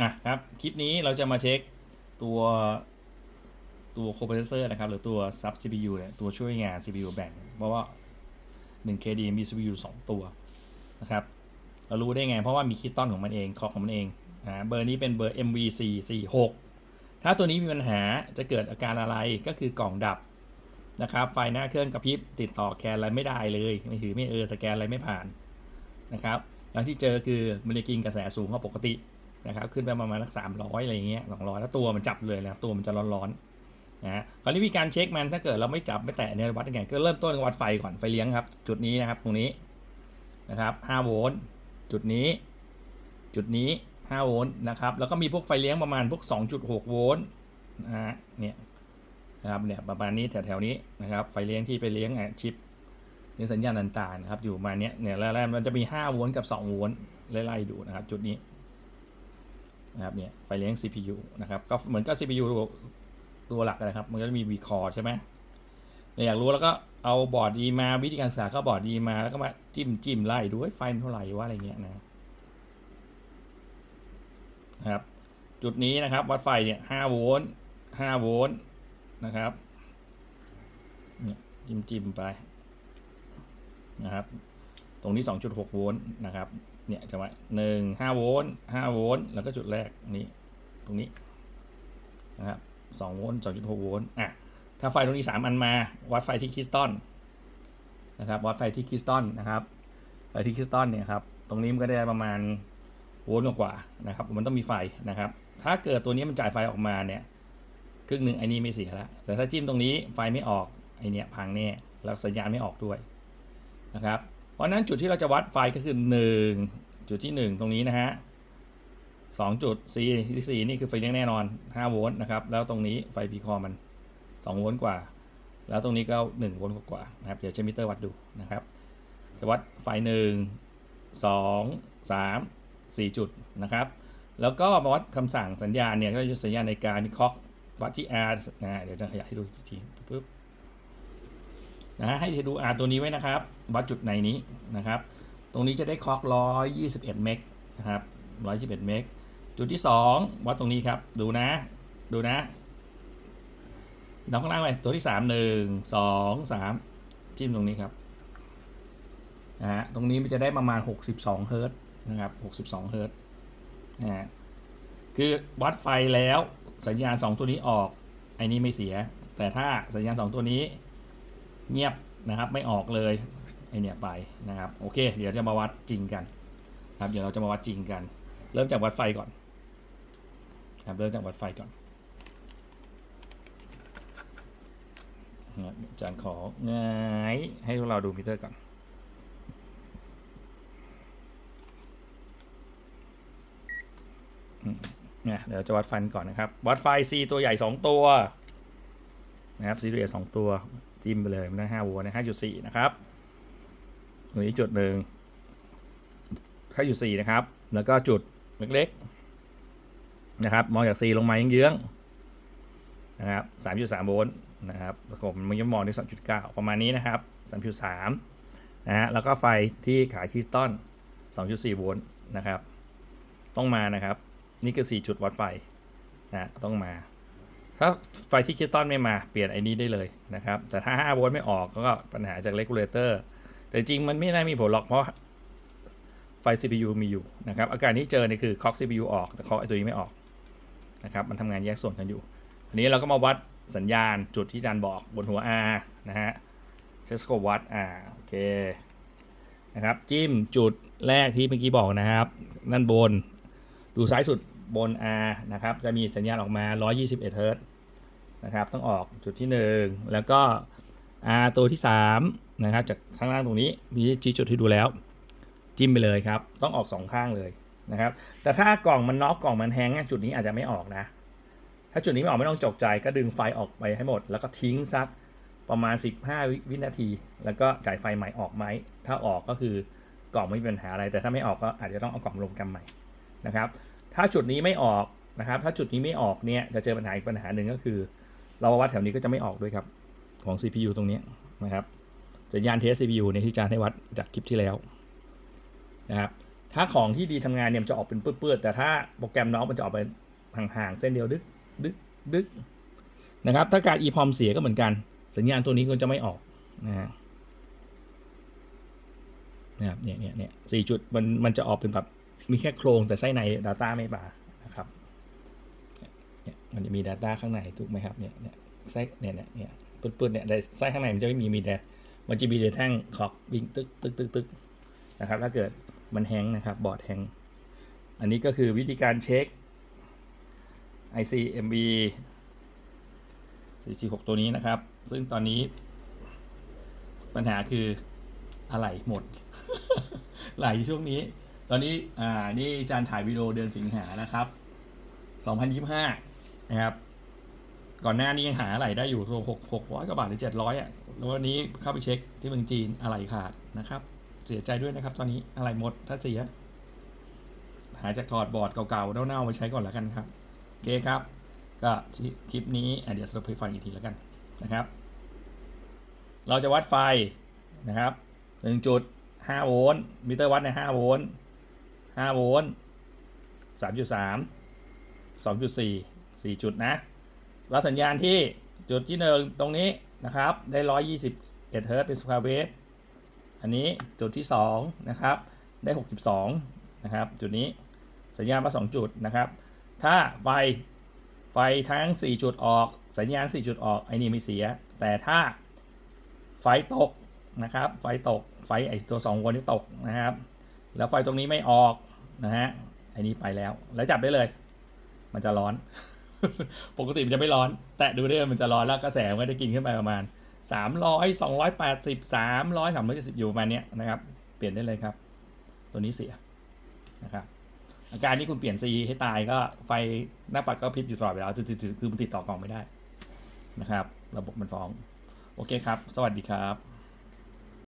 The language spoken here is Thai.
อะครับ คลิปนี้เราจะมาเช็คตัวตัว coprocessor นะครับ หรือตัว sub CPU เนี่ยตัวช่วยงาน CPU แบ่ง เพราะว่า 1 KD มี CPU 2 ตัวนะครับ เรารู้ได้ไง เพราะว่ามีคริสตัลของมันเอง คอของมันเองอ่าเบอร์นี้เป็นเบอร์ MVC 46 ถ้าตัวนี้มีปัญหาจะเกิดอาการอะไรก็คือกล่องดับนะครับ ไฟหน้าเครื่องกระพริบติดต่อแคนอะไรไม่ได้เลย ไม่ถือไม่เออสแกนอะไรไม่ผ่านนะครับ แล้วที่เจอคือมันจะกินกระแสสูงกว่าปกติ นะครับขึ้นไปประมาณสักสามร้อยอะไรอย่างเงี้ยสองร้อยแล้วตัวมันจับเลยนะครับตัวมันจะร้อนๆนะคราวนี้วิธีการเช็คมันถ้าเกิดเราไม่จับไม่แตะเนี่ยวัดยังไงก็เริ่มต้นวัดไฟก่อนไฟเลี้ยงครับ จุดนี้นะครับตรงนี้นะครับ5โวลต์จุดนี้ จุดนี้5โวลต์นะครับแล้วก็มีพวกไฟเลี้ยงประมาณพวก2.6โวลต์นะฮะเนี่ยนะครับเนี่ยประมาณนี้แถวๆนี้นะครับไฟเลี้ยงที่ไปเลี้ยงอะชิปนี่สัญญาณต่างๆนะครับอยู่มาเนี้ยเนี่ยแล้วๆมันจะมี5โวลต์กับ2โวลต์ไล่ๆดูนะครับจุดนี้ นะครับเนี่ยไฟเลี้ยง CPU นะครับก็เหมือนกับ CPU ตัวหลักนะครับ มันก็จะมี V core ใช่ไหมเนี่ยอยากรู้แล้วก็เอาบอร์ดดีมาวิธีการศึกษาก็บอร์ดดีมาแล้วก็มาจิ้มจิ้มไล่ดูไฟมันเท่าไหร่ว่าอะไรเงี้ยนะนะครับจุดนี้นะครับวัดไฟเนี่ย5โวลต์5โวลต์นะครับเนี่ยจิ้มจิ้มไปนะครับ ตรงนี้ 2.6 โวลต์นะครับ เนี่ยจังหวะหนึ่งห้าโวลต์ห้าโวลต์แล้วก็จุดแรกนี้ตรงนี้นะครับสองโวลต์สองจุดหกโวลต์อะถ้าไฟตรงนี้สามอันมาวัดไฟที่คริสตัลนะครับวัดไฟที่คริสตัลนะครับไฟที่คริสตัลเนี่ยครับตรงนี้มันก็ได้ประมาณโวลต์กว่านะครับมันต้องมีไฟนะครับถ้าเกิดตัวนี้มันจ่ายไฟออกมาเนี่ยครึ่งหนึ่งไอ้นี่ไม่เสียแล้วแต่ถ้าจิ้มตรงนี้ไฟไม่ออกไอเนี่ยพังแน่แล้วสัญญาณไม่ออกด้วยนะครับ ราะนั้นจุดที่เราจะวัดไฟก็คือ 1 จุดที่ 1 ตรงนี้นะฮะ2จุด C ที่4นี่คือไฟเลี้ยงแน่นอน 5 โวลต์นะครับ แล้วตรงนี้ไฟพีคอมัน 2 โวลต์กว่า แล้วตรงนี้ก็ 1 โวลต์กว่านะครับ เดี๋ยวใช้มิเตอร์วัดดูนะครับ จะวัดไฟ 1 2 3 4 จุดนะครับ แล้วก็มาวัดคำสั่งสัญญาณเนี่ย ก็จะสัญญาณในการมีคอกวัดที่ R นะเดี๋ยวจะขยายให้ดูอีกทีปุ๊บ นะให้ดู R ตัวนี้ไว้นะครับ วัดจุดในนี้นะครับ ตรงนี้จะได้คล็อก121 เมกนะครับ121 เมกจุดที่ 2 วัดตรงนี้ครับ ดูนะ ดูนะน้องข้างล่างไปตัวที่ 3 1 2 3 จิ้มตรงนี้ครับนะฮะตรงนี้มันจะได้ประมาณ 62 เฮิร์ตซ์นะครับ 62 เฮิร์ตซ์นะฮะคือวัดไฟแล้วสัญญาณ 2 ตัวนี้ออกไอ้นี้ไม่เสีย แต่ถ้าสัญญาณ 2 ตัวนี้ เงียบนะครับไม่ออกเลยไอเนี่ยไปนะครับโอเค เดี๋ยวจะมาวัดจริงกันครับเดี๋ยวเราจะมาวัดจริงกัน เริ่มจากวัดไฟก่อนครับเริ่มจากวัดไฟก่อนนะอาจารย์ของายให้พวกเราดูมิเตอร์ก่อนเนี่ยเดี๋ยวจะวัดไฟก่อนนะครับ วัดไฟ C ตัวใหญ่ 2 ตัว นะครับ C ตัวใหญ่2ตัวจิ้มไปเลยมันได้5โวลต์นะ5.4นะครับตรงนี้จุดหนึ่ง5.4นะครับ แล้วก็จุดเล็กๆนะครับ มองจาก C ลงมาเยื้องๆนะครับ3.3โวลต์นะครับผมมันยังมองที่2.9ประมาณนี้นะครับ3.3นะฮะแล้วก็ไฟที่ขายคริสตัล2.4โวลต์นะครับ ต้องมานะครับ นี่คือ4จุดวัดไฟนะต้องมา ถ้าไฟที่คริสตัลไม่มาเปลี่ยนไอ้นี้ได้เลยนะครับ แต่ถ้า 5 โวลต์ไม่ออกก็ปัญหาจากเลกูลเลเตอร์แต่จริงมันไม่น่ามีผลหรอกเพราะไฟ CPU มีอยู่นะครับ อาการที่เจอเนี่ยคือคอก CPU ออก แต่คอกไอตัวนี้ไม่ออกนะครับ มันทำงานแยกส่วนกันอยู่ อันนี้เราก็มาวัดสัญญาณจุดที่อาจารย์บอกบนหัว R นะฮะใช้สโควัดอ่าโอเคนะครับจิ้มจุดแรกที่เมื่อกี้บอกนะครับ นั่นบน ดูซ้ายสุด บน R นะครับ จะมีสัญญาณออกมา 121 เฮิรตซ์นะครับ ต้องออกจุดที่ 1 แล้วก็ R ตัวที่ 3 นะครับ จากข้างล่างตรงนี้ มีชี้จุดที่ดูแล้ว จิ้มไปเลยครับ ต้องออก 2 ข้างเลยนะครับ แต่ถ้ากล่องมันน็อกกล่องมันแฮงจุดนี้อาจจะไม่ออกนะ ถ้าจุดนี้ไม่ออกไม่ต้องจกใจ ก็ดึงไฟออกไปให้หมด แล้วก็ทิ้งสักประมาณ 15วิวินาที แล้วก็จ่ายไฟใหม่ออกไหม ถ้าออกก็คือกล่องไม่มีปัญหาอะไร แต่ถ้าไม่ออกก็อาจจะต้องเอากล่องรวมกันใหม่นะครับ ถ้าจุดนี้ไม่ออกนะครับ ถ้าจุดนี้ไม่ออกเนี่ยจะเจอปัญหาอีกปัญหาหนึ่งก็คือ เราวัดแถวนี้ก็จะไม่ออกด้วยครับ ของ CPU ตรงนี้นะครับสัญญาณเทส CPU ในยที่อาจารย์ให้วัดจากคลิปที่แล้วนะครับถ้าของที่ดีทำงานเนี่ยมันจะออกเป็นเปื้อนๆแต่ถ้าโปรแกรมน้องมันจะออกไปห่างๆเส้นเดียวดึกดึกดึกนะครับ ถ้าการ EPROM เสียก็เหมือนกัน สัญญาณตัวนี้ก็จะไม่ออกนะฮะนะครับเนี่ยเนี่ยเนี่ยสี่จุดมันมันจะออกเป็นแบบ มีแค่โครงแต่ไส้ใน Data ไม่มานะครับเนี่ยมันจะมี Data ข้างในถูกไหมครับเนี่ยเนี่ยไส้เนี่ยเนี่ยเนี่ยปื้นๆเนี่ยไส้ข้างในมันจะไม่มีมีแต่มันจะมีแต่แท่งขอบวิ่งตึกตึกตึกตึกนะครับถ้าเกิดมันแฮงนะครับบอร์ดแฮงอันนี้ก็คือวิธีการเช็ค ICMB 446 ตัวนี้นะครับ ซึ่งตอนนี้ปัญหาคืออะไรหมดไหลช่วงนี้ ตอนนี้อ่านี่อาจารย์ถ่ายวิดีโอเดือนสิงหานะครับ 2025 นะครับ ก่อนหน้านี้ยังหาอะไรได้อยู่หกหกร้อยกว่าบาทหรือเจ็ดร้อยอะแล้ววันนี้เข้าไปเช็คที่เมืองจีนอะไรขาดนะครับ เสียใจด้วยนะครับ ตอนนี้อะไรหมดถ้าเสีย หาจากถอดบอร์ดเก่าๆเน่าๆมาใช้ก่อนแล้วกันครับโอเคครับ ก็คลิปนี้เดี๋ยวสรุปให้ฟังอีกทีแล้วกันนะครับ เราจะวัดไฟนะครับ1.5โวลต์มิเตอร์วัดใน5โวลต์ 5โวลต์3.3 2.4 4จุดนะวัดสัญญาณที่จุดที่หนึ่งตรงนี้นะครับ ได้121เฮิร์ตเป็นสแควร์เวฟอันนี้จุดที่2นะครับ ได้62นะครับ จุดนี้สัญญาณมา2จุดนะครับ ถ้าไฟไฟทั้ง 4 จุดออก สัญญาณ 4 จุดออก ไอ้นี่ไม่เสีย แต่ถ้าไฟตกนะครับ ไฟตก ไฟไอตัว2วนที่ตกนะครับ แล้วไฟตรงนี้ไม่ออกนะฮะไอ้นี้ไปแล้ว แล้วจับได้เลย มันจะร้อน ปกติมันจะไม่ร้อน แตะดูได้เลยมันจะร้อนแล้วกระแสมันจะกินขึ้นไปประมาณ 300 280 300 370อยู่ประมาณนี้นะครับ เปลี่ยนได้เลยครับ ตัวนี้เสียนะครับอาการที่คุณเปลี่ยนซีให้ตายก็ไฟหน้าปัดก็พริบอยู่ตลอดเวลาคือมันติดต่อกล่องไม่ได้นะครับ ระบบมันฟ้อง โอเคครับ สวัสดีครับ